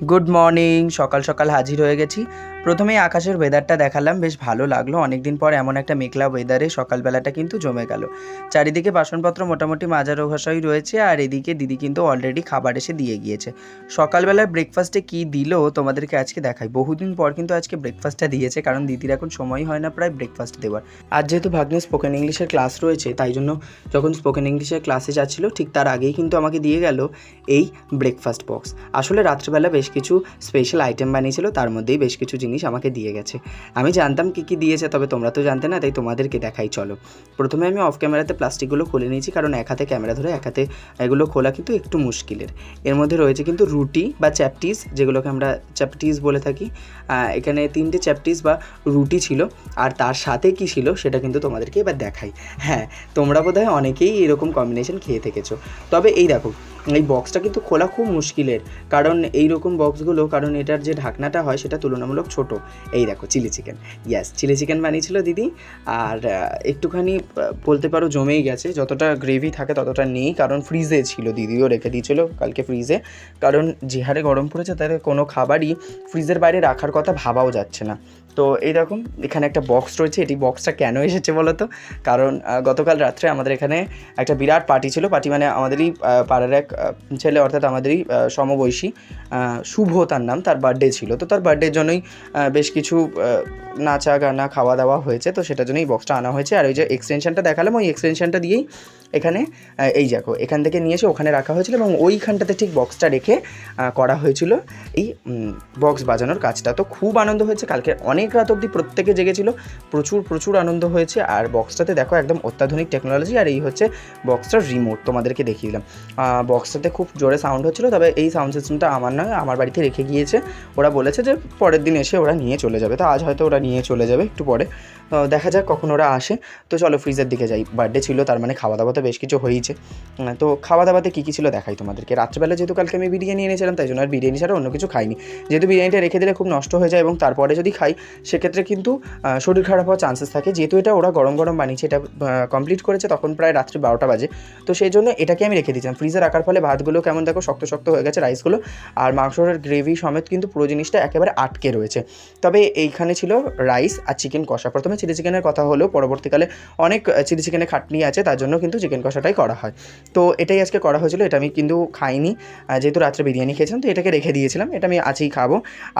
Good morning সকাল সকাল হাজির হয়ে গেছি। প্রথমেই আকাশের ওয়েদারটা দেখালাম, বেশ ভালো লাগল। অনেকদিন পর এমন একটা মেঘলা ওয়েদারে সকালবেলাটা কিন্তু জমে গেল। চারিদিকে বাসনপত্র মোটামুটি মাজার ঘষাই রয়েছে, আর এদিকে দিদি কিন্তু অলরেডি খাবার এসে দিয়ে গিয়েছে। সকালবেলায় ব্রেকফাস্টে কি দিল, তোমাদেরকে আজকে দেখাই। বহুদিন পর কিন্তু আজকে ব্রেকফাস্টটা দিয়েছে, কারণ দিদির এখন সময় হয় না প্রায় ব্রেকফাস্ট দেওয়ার। আর যেহেতু ভাগ্নে স্পোকেন ইংলিশের ক্লাস রয়েছে, তাই জন্য যখন স্পোকেন ইংলিশের ক্লাসে যাচ্ছিল, ঠিক তার আগেই কিন্তু আমাকে দিয়ে গেল এই ব্রেকফাস্ট বক্স আসলে রাত্রেবেলা বেশ কিছু স্পেশাল আইটেম বানিয়েছিল, তার মধ্যেই বেশ কিছু জিনিস আমাকে দিয়ে গেছে। আমি জানতাম কী কী দিয়েছে, তবে তোমরা তো জানতে না, তাই তোমাদেরকে দেখাই, চলো। প্রথমে আমি অফ ক্যামেরাতে প্লাস্টিকগুলো খুলে নিয়েছি, কারণ এক হাতে ক্যামেরা ধরে এক হাতে এগুলো খোলা কিন্তু একটু মুশকিলের। এর মধ্যে রয়েছে কিন্তু রুটি বা চ্যাপটিস যেগুলোকে আমরা চ্যাপটিস বলে থাকি। এখানে তিনটে চ্যাপটিস বা রুটি ছিল, আর তার সাথে কি ছিল, সেটা কিন্তু তোমাদেরকে এবার দেখাই। হ্যাঁ তোমরা বোধহয় অনেকেই এরকম কম্বিনেশন খেয়ে থেকেছো। তবে এই দেখো এই বক্সটা কিন্তু খোলা খুব মুশকিলের। কারণ এই রকম বক্সগুলো কারণ এটার যে ঢাকনাটা হয়, সেটা তুলনামূলক ছোট। এই দেখো chilli chicken yes chilli chicken বানিয়েছিল দিদি। আর একটুখানি বলতে পারো জমেই গেছে। যতটা গ্রেভি থাকে, ততটা নেই। কারণ ফ্রিজে ছিল, দিদিও রেখে দিয়েছিল কালকে ফ্রিজে কারণ যে হারে গরম পড়েছে তাদের কোনো খাবারই ফ্রিজের বাইরে রাখার কথা ভাবাও যাচ্ছে না। তো এই রকম এখানে একটা বক্স রয়েছে। এটি বক্সটা কেন এসেছে বলো তো কারণ গতকাল রাত্রে আমাদের এখানে একটা বিরাট পার্টি ছিল। পার্টি মানে আমাদেরই পাড়ার এক ছেলে অর্থাৎ আমাদেরই সমবয়সী শুভ তার নাম, তার বার্থডে ছিল। তো তার বার্থডের জন্যই বেশ কিছু নাচা গানা খাওয়া দাওয়া হয়েছে। তো সেটার জন্যই বক্সটা আনা হয়েছে। আর ওই যে এক্সটেনশনটা দেখালাম, ওই এক্সটেনশনটা দিয়েই এখানে এই দেখো, এখান থেকে নিয়ে এসে ওখানে রাখা হয়েছিল এবং ওইখানটাতে ঠিক বক্সটা রেখে করা হয়েছিল। এই বক্স বাজানোর কাজটা। তো খুব আনন্দ হয়েছে। কালকে অনেক রাত অবধি প্রত্যেকে জেগেছিল। প্রচুর প্রচুর আনন্দ হয়েছে। আর বক্সটাতে দেখো, একদম অত্যাধুনিক টেকনোলজি আর এই হচ্ছে বক্সটার রিমোট তোমাদেরকে দেখিয়ে দিলাম। বক্সটাতে খুব জোরে সাউন্ড হচ্ছিল। তবে এই সাউন্ড সিস্টেমটা আমার নয়, আমার বাড়িতে রেখে গিয়েছে। ওরা বলেছে যে, পরের দিন এসে ওরা নিয়ে চলে যাবে। তো আজ হয়তো ওরা নিয়ে চলে যাবে একটু পরে। দেখা যাক কখন ওরা আসে। তো চলো ফ্রিজের দিকে যাই। বার্থডে ছিল, তার মানে খাওয়া দাওয়া তো বেশ কিছু হয়েছে। তো খাওয়া দাওয়াতে কী কী ছিল দেখাই তোমাদেরকে। রাত্রেবেলা যেহেতু কালকে আমি বিরিয়ানি এনেছিলাম, তাই জন্য আর বিরিয়ানি ছাড়া অন্য কিছু খাইনি। যেহেতু বিরিয়ানিটা রেখে দিলে খুব নষ্ট হয়ে যায় এবং তারপরে যদি খাই, সেক্ষেত্রে কিন্তু শরীর খারাপ হওয়ার চান্সেস থাকে। যেহেতু এটা ওরা গরম গরম বানিয়েছে, এটা কমপ্লিট করেছে তখন প্রায় রাত্রি বারোটা বাজে। তো সেই জন্য এটাকে আমি রেখে দিয়েছিলাম। ফ্রিজে রাখার ফলে ভাতগুলো কেমন দেখো শক্ত শক্ত হয়ে গেছে রাইসগুলো আর মাংসের গ্রেভি সমেত কিন্তু পুরো জিনিসটা একেবারে আটকে রয়েছে। তবে এইখানে ছিল রাইস আর চিকেন কষা। প্রথমে চিলি চিকেনের কথা হলেও পরবর্তীকালে অনেক চিলি চিকেনের খাটনি আছে, তার জন্য কিন্তু চিকেন কষাটাই করা হয়। তো এটাই আজকে করা হয়েছিল, এটা আমি কিন্তু খাইনি। যেহেতু রাত্রে বিরিয়ানি খেয়েছিলাম, তো এটাকে রেখে দিয়েছিলাম, এটা আমি আজই খাব।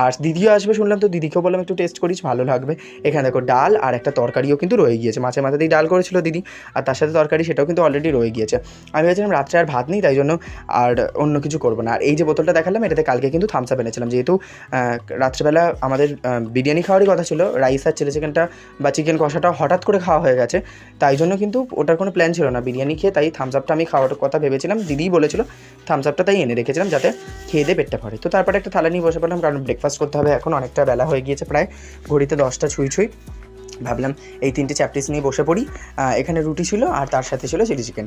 আর দিদিও আসবে শুনলাম, তো দিদিকেও বললাম, একটু টেস্ট করিস, ভালো লাগবে। এখানে দেখো ডাল আর একটা তরকারিও কিন্তু রয়ে গিয়েছে মাছের মাথাতেই ডাল করেছিল দিদি, আর তার সাথে তরকারি সেটাও কিন্তু অলরেডি রয়ে গিয়েছে। আমি ভেবেছিলাম রাত্রে আর ভাত নেই, তাই জন্য আর অন্য কিছু করব না। আর এই যে বোতলটা দেখালাম, এটাতে কালকে কিন্তু থামস আপ এনেছিলাম। যেহেতু রাত্রেবেলা আমাদের বিরিয়ানি খাওয়ারই কথা ছিল, রাইস আর চিলি চিকেনটা বা চিকেন কষাটা হঠাৎ করে খাওয়া হয়ে গেছে। তাই জন্য কিন্তু ওটার কোনো প্ল্যান ছিল না। বিরিয়ানি খেয়ে তাই থামস আপটা আমি খাওয়ার কথা ভেবেছিলাম। দিদিই বলেছিল থামস আপটা তাই এনে রেখেছিলাম যাতে খেয়ে দিয়ে পেটটা ভরে। তো তারপরে একটা থালা নিয়ে বসে পেলাম কারণ ব্রেকফাস্ট করতে হবে এখন। অনেকটা বেলা হয়ে গিয়েছে প্রায়। ঘড়িতে দশটা ছুঁই ছুঁই। ভাবলাম এই তিনটে চ্যাপটিস নিয়ে বসে পড়ি। এখানে রুটি ছিল আর তার সাথে ছিল চিলি চিকেন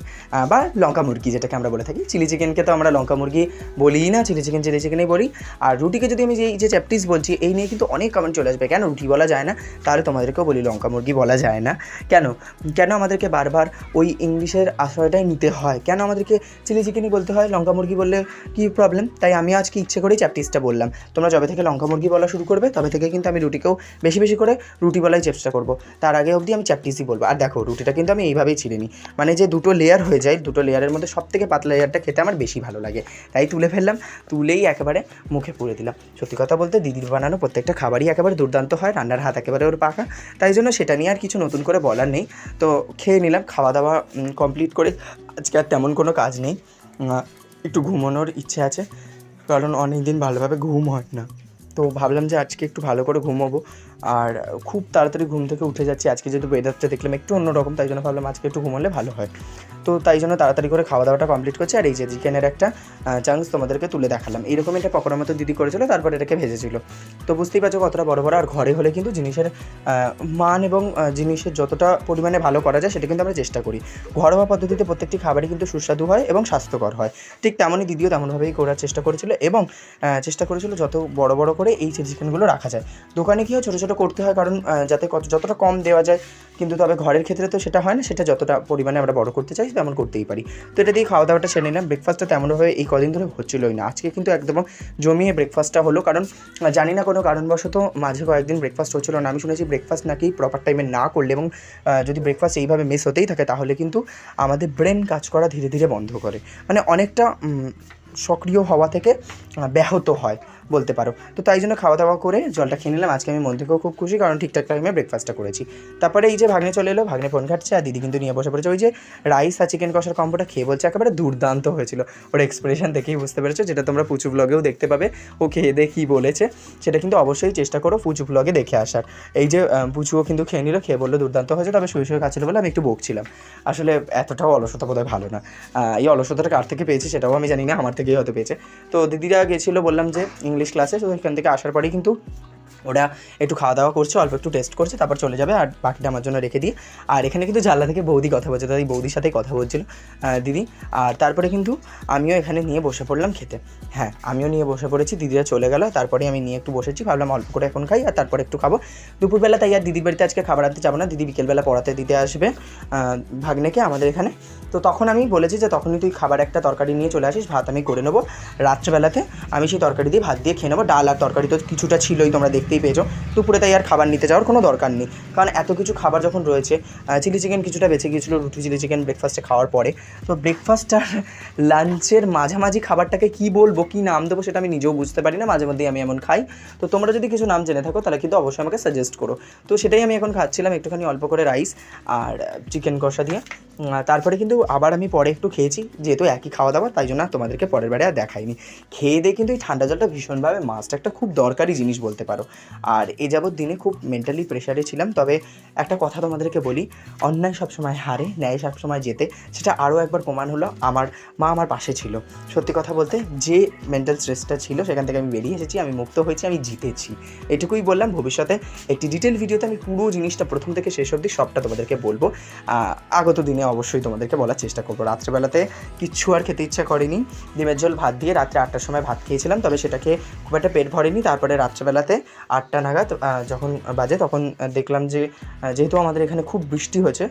বা লঙ্কা মুরগি যেটাকে আমরা বলে থাকি। চিলি চিকেনকে তো আমরা লঙ্কা মুরগি বলিই না চিলি চিকেন চিলি চিকেনই বলি। আর রুটিকে যদি আমি এই যে চ্যাপটিস বলছি, এই নিয়ে কিন্তু অনেক কমেন্ট চলে আসবে। কেন রুটি বলা যায় না? তাহলে তোমাদেরকেও বলি, লঙ্কা মুরগি বলা যায় না। কেন? কেন আমাদেরকে বারবার ওই ইংলিশের আশ্রয়টাই নিতে হয়? কেন আমাদেরকে চিলি চিকেনই বলতে হয়? লঙ্কা মুরগি বললে কি প্রবলেম তাই আমি আজকে ইচ্ছে করেই চ্যাপটিসটা বললাম। তোমরা যবে থেকে লঙ্কা মুরগি বলা শুরু করবে, তবে থেকে কিন্তু আমি রুটিকেও বেশি বেশি করে রুটি বলাই চেষ্টা তার আগে অবধি আমি চ্যাপটিসই বলব। আর দেখো, রুটিটা কিন্তু আমি এইভাবেই ছিঁড়ে নিই মানে যে দুটো লেয়ার হয়ে যায়, দুটো লেয়ারের মধ্যে সব থেকে পাতলা লেয়ারটা খেতে আমার বেশি ভালো লাগে। তাই তুলে ফেললাম, তুলেই একেবারে মুখে পুরে দিলাম। সত্যি কথা বলতে দিদির বানানো প্রত্যেকটা খাবারই একেবারে দুর্দান্ত হয়, রান্নার হাত একেবারে ওর পাকা। তাই জন্য সেটা নিয়ে আর কিছু নতুন করে বলার নেই। তো খেয়ে নিলাম, খাওয়া দাওয়া কমপ্লিট করে আজকে আর তেমন কোনো কাজ নেই। একটু ঘুমানোর ইচ্ছে আছে। কারণ অনেক দিন ভালোভাবে ঘুম হয় না। তো ভাবলাম যে আজকে একটু ভালো করে ঘুমোবো। আর খুব তাড়াতাড়ি ঘুম থেকে উঠে যাচ্ছি। আজকে যেহেতু ওয়েদারটা দেখলাম একটু অন্যরকম, তাই জন্য ভাবলাম আজকে একটু ঘুমালে ভালো হয়। তো তাই জন্য তাড়াতাড়ি করে খাওয়া দাওয়াটা কমপ্লিট করছি। আর এই যে চিকেনের একটা চান্স তোমাদেরকে তুলে দেখালাম। এইরকম একটা পকোড়ার মতো দিদি করেছিল, তারপর এটাকে ভেজেছিল। তো বুঝতেই পারছ কতটা বড় বড়, আর ঘরে হলে কিন্তু জিনিসের মান এবং জিনিসের যতটা পরিমাণে ভালো করা যায়, সেটা কিন্তু আমরা চেষ্টা করি। ঘরোয়া পদ্ধতিতে প্রত্যেকটি খাবারই কিন্তু সুস্বাদু হয় এবং স্বাস্থ্যকর হয়। ঠিক তেমনই দিদিও তেমনভাবেই করার চেষ্টা করেছিল এবং চেষ্টা করেছিল যত বড় বড় করে এই চিকেনগুলো রাখা যায়। দোকানে গিয়েও ছোটো ছোটো করতে হয়, কারণ যাতে কত যতটা কম দেওয়া যায়, কিন্তু তবে ঘরের ক্ষেত্রে তো সেটা হয় না, সেটা যতটা পরিমাণে আমরা বড় করতে চাই হিসেবে এমন করতেই পারি। তো এটা দিয়ে খাওয়া দাওয়াটা সেরে নিলাম। ব্রেকফাস্টটা তেমনভাবে এই কদিন ধরে হচ্ছিলোই না। আজকে কিন্তু একদম জমিয়ে ব্রেকফাস্টটা হলো। কারণ জানি না কোনো কারণবশত মাঝে কয়েকদিন ব্রেকফাস্ট হচ্ছিল না। আমি শুনেছি ব্রেকফাস্ট নাকি প্রপার টাইমে না করলে এবং যদি ব্রেকফাস্ট এইভাবে মিস হতেই থাকে, তাহলে কিন্তু আমাদের ব্রেন কাজ করা ধীরে ধীরে বন্ধ করে। মানে অনেকটা সক্রিয় হওয়া থেকে ব্যাহত হয়। বলতে পারো। তো তাই জন্য খাওয়া দাওয়া করে জলটা খেয়ে নিলাম। আজকে আমি মন থেকেও খুব খুশি, কারণ ঠিকঠাক টাইমে ব্রেকফাস্টটা করেছি। তারপরে এই যে ভাগ্নে চলে এলো, ভাগ্নে ফোন ঘাটছে আর দিদি কিন্তু নিয়ে বসে পড়েছে। ওই যে রাইস আর চিকেন কষার কম্বোটা খেয়ে বলছে, একেবারে দুর্দান্ত হয়েছিল। ওর এক্সপ্রেশন দেখেই বুঝতে পেরেছ, যেটা তোমরা পুচু ব্লগেও দেখতে পাবে। ও খেয়ে দিয়ে কী বলেছে, সেটা কিন্তু অবশ্যই চেষ্টা করো পুচু ব্লগে দেখে আসার। এই যে পুচুও কিন্তু খেয়ে নিল, খেয়ে বলল দুর্দান্ত হয়েছে, তবে শুয়ে শুয়ে খাচ্ছিল বলে আমি একটু বকছিলাম। আসলে এতটাও অলসতা বোধহয় ভালো না। এই অলসতাটা কার থেকে পেয়েছি সেটাও আমি জানি না, আমার থেকেই হয়তো পেয়েছে। তো দিদিরা গেছিল, বললাম যে ইংলিশ ক্লাসে তো এখান থেকে আসার পরেই কিন্তু ওরা একটু খাওয়া দাওয়া করছে, অল্প একটু টেস্ট করছে, তারপর চলে যাবে আর বাকিটা আমার জন্য রেখে দিই আর এখানে কিন্তু জানলা থেকে বৌদি কথা বলছে, তাই বৌদির সাথেই কথা বলছিল দিদি। আর তারপরে কিন্তু আমিও এখানে নিয়ে বসে পড়লাম খেতে। হ্যাঁ আমিও নিয়ে বসে পড়েছি, দিদিরা চলে গেল, তারপরে আমি নিয়ে একটু বসেছি, ভাবলাম অল্প করে এখন খাই, আর তারপরে একটু খাব। দুপুরবেলা তাই আর দিদির বাড়িতে আজকে খাবার আনতে যাব না, দিদি বিকেলবেলা পড়াতে দিতে আসবে ভাগ্নেকে আমাদের এখানে। তো তখন আমি বলেছি যে তখনই তুই খাবার একটা তরকারি নিয়ে চলে আসিস, ভাত আমি করে নেব। রাত্রেবেলাতে আমি সেই তরকারি দিয়ে ভাত দিয়ে খেয়ে নেব, ডাল আর তরকারি তো কিছুটা ছিলই তোমরা দেখতেই পেয়েছ। দুপুরে তাই আর খাবার নিতে যাওয়ার কোনো দরকার নেই। কারণ এত কিছু খাবার যখন রয়েছে চিলি চিকেন কিছুটা বেঁচে গিয়েছিল রুটি চিলি চিকেন ব্রেকফাস্টে খাওয়ার পরে। তো ব্রেকফাস্ট আর লাঞ্চের মাঝামাঝি খাবারটাকে কী বলব, কী নাম দেবো সেটা আমি নিজেও বুঝতে পারি না, মাঝে মধ্যেই আমি এমন খাই। তো তোমরা যদি কিছু নাম জেনে থাকো, তাহলে কিন্তু অবশ্যই আমাকে সাজেস্ট করো। তো সেটাই আমি এখন খাচ্ছিলাম একটুখানি অল্প করে রাইস আর চিকেন কষা দিয়ে। তারপরে কিন্তু আবার আমি পরে একটু খেয়েছি, যেহেতু একই খাওয়া দাওয়া, তাই জন্য তোমাদেরকে পরের বারে আর দেখাইনি। খেয়ে দিয়ে কিন্তু এই ঠান্ডা জলটা ভীষণভাবে মাস্ট একটা খুব দরকারি জিনিস বলতে পারো। আর এ যাবৎ দিনে খুব মেন্টালি প্রেশারে ছিলাম, তবে একটা কথা তোমাদেরকে বলি, অন্যায় সবসময় হারে, ন্যায় সবসময় যেতে সেটা আরও একবার প্রমাণ হলো, আমার মা আমার পাশে ছিল। সত্যি কথা বলতে, যে মেন্টাল স্ট্রেসটা ছিল, সেখান থেকে আমি বেরিয়ে এসেছি, আমি মুক্ত হয়েছি, আমি জিতেছি। এটুকুই বললাম, ভবিষ্যতে একটি ডিটেল ভিডিওতে আমি পুরো জিনিসটা প্রথম থেকে শেষ অবধি সবটা তোমাদেরকে বলব। আগত দিনে অবশ্যই তোমাদেরকে বলার চেষ্টা করব। রাত্রেবেলাতে কিচ্ছু আর খেতে ইচ্ছা করেনি। ডিমের ঝোল ভাত দিয়ে রাত্রে আটটার সময় ভাত খেয়েছিলাম, তবে সেটাকে খুব একটা পেট ভরেনি। তারপরে রাত্রেবেলাতে আটটা নাগাদ যখন বাজে তখন দেখলাম যে যেহেতু আমাদের এখানে খুব বৃষ্টি হয়েছে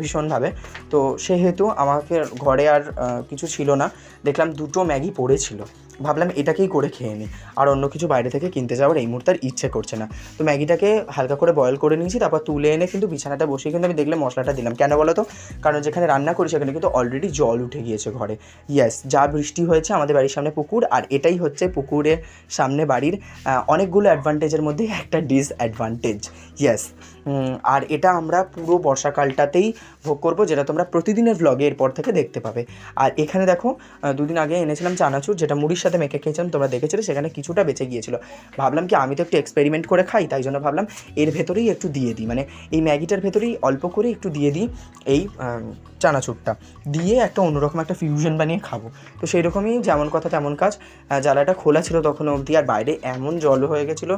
ভীষণভাবে, তো সেহেতু আমাকে ঘরে আর কিছু ছিল না। দেখলাম দুটো ম্যাগি পড়েছিল। ভাবলাম এটাকেই করে খেয়ে নিই। আর অন্য কিছু বাইরে থেকে কিনতে যাওয়ার এই মুহূর্তে আর ইচ্ছে করছে না। তো ম্যাগিটাকে হালকা করে বয়েল করে নিয়েছি, তারপর তুলে এনে কিন্তু বিছানাটা বসে কিন্তু আমি দেখলে মশলাটা দিলাম। কেন বলো তো? কারণ যেখানে রান্না করি সেখানে কিন্তু অলরেডি জল উঠে গিয়েছে ঘরে। ইয়েস যা বৃষ্টি হয়েছে আমাদের বাড়ির সামনে পুকুর, আর এটাই হচ্ছে পুকুরের সামনে বাড়ির অনেকগুলো অ্যাডভান্টেজের মধ্যে একটা ডিসঅ্যাডভান্টেজ ইয়েস আর এটা আমরা পুরো বর্ষাকালটাতেই ভোগ করব, যেটা তোমরা প্রতিদিনের ভ্লগে এরপর থেকে দেখতে পাবে। আর এখানে দেখো দুদিন আগে এনেছিলাম চানাচুর, যেটা মুড়ির সাথে মেখে খেয়েছিলাম, তোমরা দেখেছিলে, সেখানে কিছুটা বেঁচে গিয়েছিল। ভাবলাম কি, আমি তো একটু এক্সপেরিমেন্ট করে খাই, তাই জন্য ভাবলাম এর ভেতরেই একটু দিয়ে দিই। মানে এই ম্যাগিটার ভেতরেই অল্প করে একটু দিয়ে দিই এই চানাচুরটা। দিয়ে একটা অন্যরকম একটা ফিউশন বানিয়ে খাব। তো সেই রকমই যেমন কথা তেমন কাজ জ্বালাটা খোলা ছিল তখন অবধি, আর বাইরে এমন জল হয়ে গেছিল,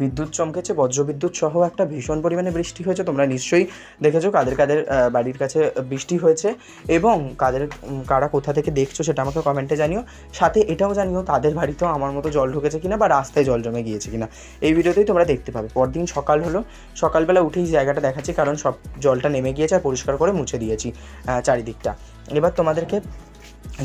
বিদ্যুৎ চমকেছে, বজ্রবিদ্যুৎ সহ একটা ভীষণ পরিমাণে বৃষ্টি হয়েছে, তোমরা নিশ্চয়ই দেখেছ কাদের কাদের বাড়ির কাছে বৃষ্টি হয়েছে এবং কাদের কারা কোথা থেকে দেখছ সেটা আমাকে কমেন্টে জানিও। সাথে এটাও জানিও তাদের বাড়িতেও আমার মতো জল ঢুকেছে কিনা বা রাস্তায় জল জমে গিয়েছে কিনা। এই ভিডিওতেই তোমরা দেখতে পাবে। পরদিন সকাল হলো, সকালবেলা উঠেই জায়গাটা দেখাচ্ছি কারণ সব জলটা নেমে গিয়েছে আর পরিষ্কার করে মুছে দিয়েছি চারিদিকটা। এবার তোমাদেরকে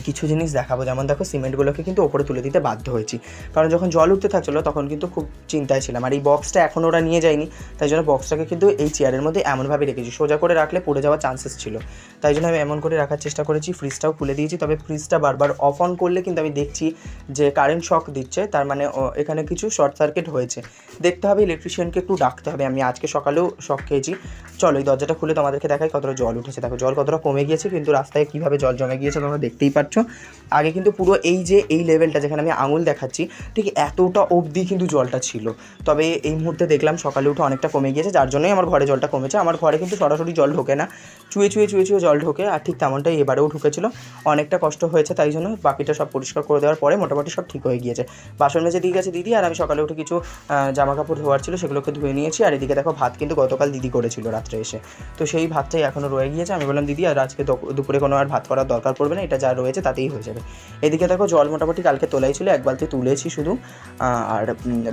কিছু জিনিস দেখাবো। যেমন দেখো, সিমেন্টগুলোকে কিন্তু ওপরে তুলে দিতে বাধ্য হয়েছি। কারণ যখন জল উঠতে থাকছিলো, তখন কিন্তু খুব চিন্তায় ছিলাম। আর এই বক্সটা এখন ওরা নিয়ে যায়নি। তাই জন্য বক্সটাকে কিন্তু এই চেয়ারের মধ্যে এমনভাবে রেখেছি, সোজা করে রাখলে পড়ে যাওয়ার চান্সেস ছিল। তাই জন্য আমি এমন করে রাখার চেষ্টা করেছি ফ্রিজটাও খুলে দিয়েছি। তবে ফ্রিজটা বারবার অফ অন করলে কিন্তু আমি দেখছি যে কারেন্ট শক দিচ্ছে। তার মানে এখানে কিছু শর্ট সার্কিট হয়েছে। দেখতে হবে ইলেকট্রিশিয়ানকে একটু ডাকতে হবে। আমি আজকে সকালেও শক খেয়েছি। চলো, এই দরজাটা খুলে তোমাদেরকে দেখাই কতটা জল উঠেছে। দেখো, জল কতটা কমে গিয়েছে, কিন্তু রাস্তায় কীভাবে জল জমে গিয়েছে তোমরা দেখতেই পাচ্ছ। আগে কিন্তু পুরো এই যে, এই লেভেলটা যেখানে আমি আঙুল দেখাচ্ছি, ঠিক এতটা অবধি কিন্তু জলটা ছিল। তবে এই মুহূর্তে দেখলাম সকালে উঠে অনেকটা কমে গিয়েছে, যার জন্যই আমার ঘরে জলটা কমেছে। আমার ঘরে কিন্তু সরাসরি জল ঢোকে না। চুয়ে চুয়ে চুয়ে চুয়ে জল ঢোকে আর ঠিক তেমনটাই এবারেও ঢুকেছিল। অনেকটা কষ্ট হয়েছে তাই জন্য বাকিটা সব পরিষ্কার করে দেওয়ার পরে মোটামুটি সব ঠিক হয়ে গিয়েছে। বাসন মেজে দিয়ে গেছে দিদি, আর আমি সকালে উঠে কিছু জামা কাপড় ধোয়ার ছিল সেগুলোকে ধুয়ে নিয়েছি। আর এদিকে দেখো ভাত কিন্তু গতকাল দিদি করেছিল রাত্রে এসে। তো সেই ভাতটাই এখনও রয়ে গিয়েছে। আমি বললাম, দিদি, আর আজকে দপ- দুপুরে কোনো আর ভাত করার দরকার পড়বে না। এটা যা হয়েছে তাতেই হয়ে যাবে। এদিকে দেখো জল মোটামুটি কালকে তোলাই ছিল এক বালতি তুলেছি শুধু। আর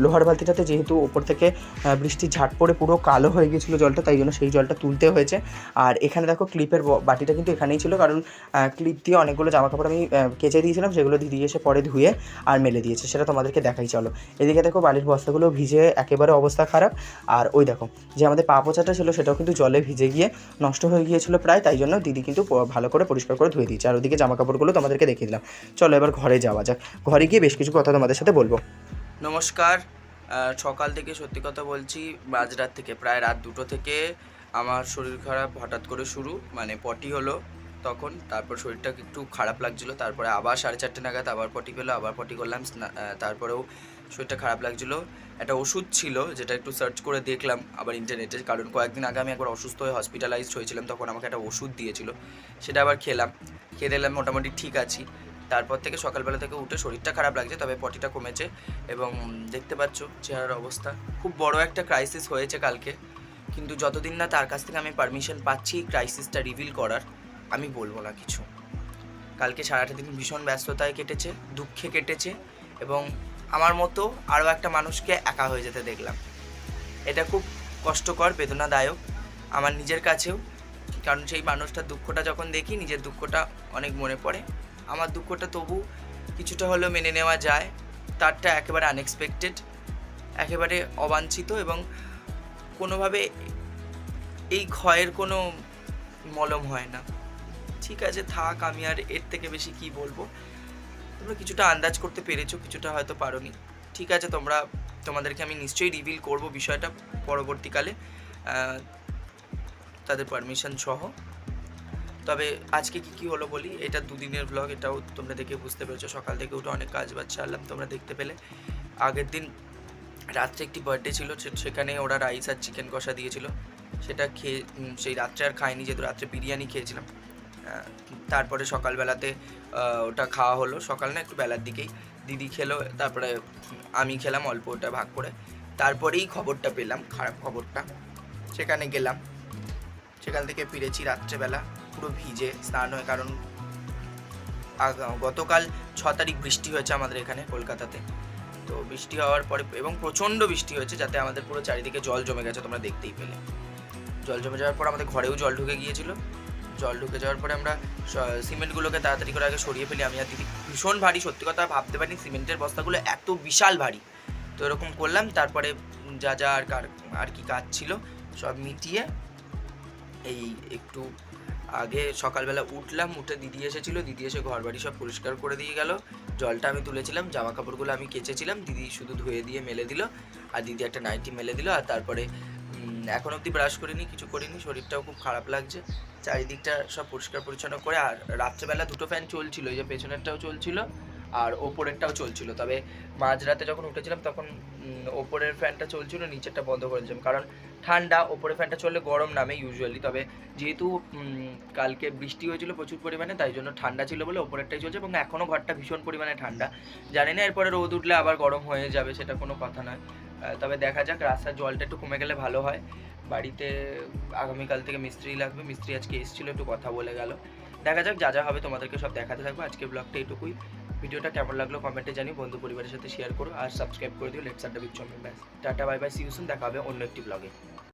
লোহার বালতিটাতে যেহেতু ওপর থেকে আহ, বৃষ্টির ঝাট পড়ে পুরো কালো হয়ে গিয়েছিল জলটা তাই জন্য সেই জলটা তুলতে হয়েছে। আর এখানে দেখো ক্লিপের বাটিটা কিন্তু এখানেই ছিল কারণ ক্লিপ দিয়ে অনেকগুলো জামা কাপড় আমি কেচে দিয়েছিলাম সেগুলো দিদি এসে পরে ধুয়ে আর মেলে দিয়েছে সেটা তোমাদেরকে দেখাই চলো। এদিকে দেখো বালির বস্তাগুলো ভিজে একেবারে অবস্থা খারাপ। আর ওই দেখো যে আমাদের পা পোচাটা ছিল সেটাও কিন্তু জলে ভিজে গিয়ে নষ্ট হয়ে গিয়েছিল প্রায় তাই জন্য দিদি কিন্তু ভালো করে পরিষ্কার করে ধুয়ে দিয়েছে। আর ওদিকে জামা কাপড়গুলো তোমাদেরকে দেখিয়ে দিলাম। চলো এবার ঘরে যাওয়া যাক। ঘরে গিয়ে বেশ কিছু কথা তোমাদের সাথে বলব। নমস্কার। সকাল থেকে সত্যি কথা বলছি মাঝরাত থেকে, প্রায় রাত দুটো থেকে আমার শরীর খারাপ হঠাৎ করে শুরু মানে পটি হলো তখন, তারপর শরীরটা একটু খারাপ লাগছিল, তারপরে আবার সাড়ে চারটে নাগাদ আবার পটি পেল, আবার পটি করলাম তারপরেও শরীরটা খারাপ লাগছিল। একটা ওষুধ ছিল, যেটা একটু সার্চ করে দেখলাম আবার ইন্টারনেটে কারণ কয়েকদিন আগে আমি একবার অসুস্থ হয়ে হসপিটালাইজড হয়েছিলাম, তখন আমাকে একটা ওষুধ দিয়েছিল। সেটা আবার খেলাম। খেয়ে দিলাম মোটামুটি ঠিক আছি। তারপর থেকে সকালবেলা থেকে উঠে শরীরটা খারাপ লাগছে, তবে পটিটা কমেছে এবং দেখতে পাচ্ছ চেহারার অবস্থা। খুব বড় একটা ক্রাইসিস হয়েছে কালকে। কিন্তু যতদিন না তার কাছ থেকে আমি পারমিশন পাচ্ছি ক্রাইসিসটা রিভিল করার, আমি বলব না কিছু। কালকে সারাটা দিন ভীষণ ব্যস্ততায় কেটেছে, দুঃখে কেটেছে এবং আমার মতো আরও একটা মানুষকে একা হয়ে যেতে দেখলাম। এটা খুব কষ্টকর, বেদনাদায়ক, আমার নিজের কাছেও, কারণ সেই মানুষটার দুঃখটা যখন দেখি, নিজের দুঃখটা অনেক মনে পড়ে। আমার দুঃখটা তবু কিছুটা হলেও মেনে নেওয়া যায়, তারটা একেবারে আনএক্সপেক্টেড একেবারে অবাঞ্ছিত এবং কোনোভাবে এই ক্ষয়ের কোনো মলম হয় না। ঠিক আছে, থাক, আমি আর এর থেকে বেশি কি বলব? তোমরা কিছুটা আন্দাজ করতে পেরেছ, কিছুটা হয়তো পারোনি। ঠিক আছে, তোমরা, তোমাদেরকে আমি নিশ্চয়ই রিভিল করব বিষয়টা পরবর্তীকালে তাদের পারমিশন সহ। তবে আজকে কি কি হলো বলি? এটা দুদিনের ব্লগ এটাও তোমরা দেখে বুঝতে পেরেছ। সকাল থেকে উঠে অনেক কাজ বাজ ছাড়লাম, তোমরা দেখতে পেলে। আগের দিন রাত্রে একটি বার্থডে ছিল সেখানে ওরা রাইস আর চিকেন কষা দিয়েছিল। সেটা খেয়ে সেই রাত্রে আর খাইনি যেহেতু রাত্রে বিরিয়ানি খেয়েছিলাম। তারপরে সকালবেলাতে ওটা খাওয়া হলো। সকাল না একটু বেলার দিকেই। দিদি খেলো, তারপরে আমি খেলাম, অল্প ওটা ভাগ করে। তারপরেই খবরটা পেলাম, খারাপ খবরটা। সেখানে গেলাম। সেখান থেকে ফিরেছি রাত্রেবেলা। পুরো ভিজে, স্নান হয়ে, কারণ গতকাল ছ তারিখ বৃষ্টি হয়েছে আমাদের এখানে, কলকাতাতে। তো বৃষ্টি হওয়ার পরে এবং প্রচণ্ড বৃষ্টি হয়েছে, যাতে আমাদের পুরো চারিদিকে জল জমে গেছে, তোমরা দেখতেই পেলে। জল জমে যাওয়ার পর আমাদের ঘরেও জল ঢুকে গিয়েছিল। জল ঢুকে যাওয়ার পরে আমরা সিমেন্টগুলোকে তাড়াতাড়ি করে আগে সরিয়ে ফেলি। আমি আর দিদি ভীষণ ভারী, সত্যি কথা ভাবতে পারিনি সিমেন্টের বস্তাগুলো এত বিশাল ভারী। তো এরকম করলাম, তারপরে যা যা আর কার, আর কি কাজ ছিল সব মিটিয়ে এই একটু আগে সকালবেলা উঠলাম, উঠে দিদি এসেছিল, দিদি এসে ঘর বাড়ি সব পরিষ্কার করে দিয়ে গেল। জলটা আমি তুলেছিলাম জামা কাপড়গুলো আমি কেচেছিলাম, দিদি শুধু ধুয়ে দিয়ে মেলে দিল, আর দিদি একটা নাইটি মেলে দিল, আর তারপরে এখন অবধি ব্রাশ করিনি, কিছু করিনি, শরীরটাও খুব খারাপ লাগছে। চারিদিকটা সব পরিষ্কার পরিচ্ছন্ন করে, আর রাত্রেবেলা দুটো ফ্যান চলছিল, এই যে পেছনেরটাও চলছিল, আর ওপরেরটাও চলছিল। তবে মাঝরাতে যখন উঠেছিলাম, তখন ওপরের ফ্যানটা চলছিল, নিচেরটা বন্ধ করে দিয়েছিলাম। কারণ ঠান্ডা, ওপরের ফ্যানটা চললে গরম নামে ইউজুয়ালি তবে যেহেতু কালকে বৃষ্টি হয়েছিল প্রচুর পরিমাণে, তাই জন্য ঠান্ডা ছিল বলে ওপরেরটাই চলছে, এবং এখনও ঘরটা ভীষণ পরিমাণে ঠান্ডা। জানি না, এরপরে রোদ উঠলে আবার গরম হয়ে যাবে, সেটা কোনো কথা নয়। তবে দেখা যাক, রাস্তার জলটা একটু কমে গেলে ভালো হয়। বাড়িতে আগামীকাল থেকে মিস্ত্রি লাগবে। মিস্ত্রি আজকে এসেছিল, একটু কথা বলে গেল। দেখা যাক, যা যা হবে তোমাদেরকে সব দেখাতে থাকব। আজকের ব্লগটা এটুকুই ভিডিওটা কেমন লাগল কমেন্টে জানি বন্ধু পরিবারের সাথে শেয়ার করো। আর সাবস্ক্রাইব করে দিও লেটস আড্ডা চম্পিং ব্যাস। টাটা বাই বাই সিউসুন দেখা হবে অন্য একটি ব্লগে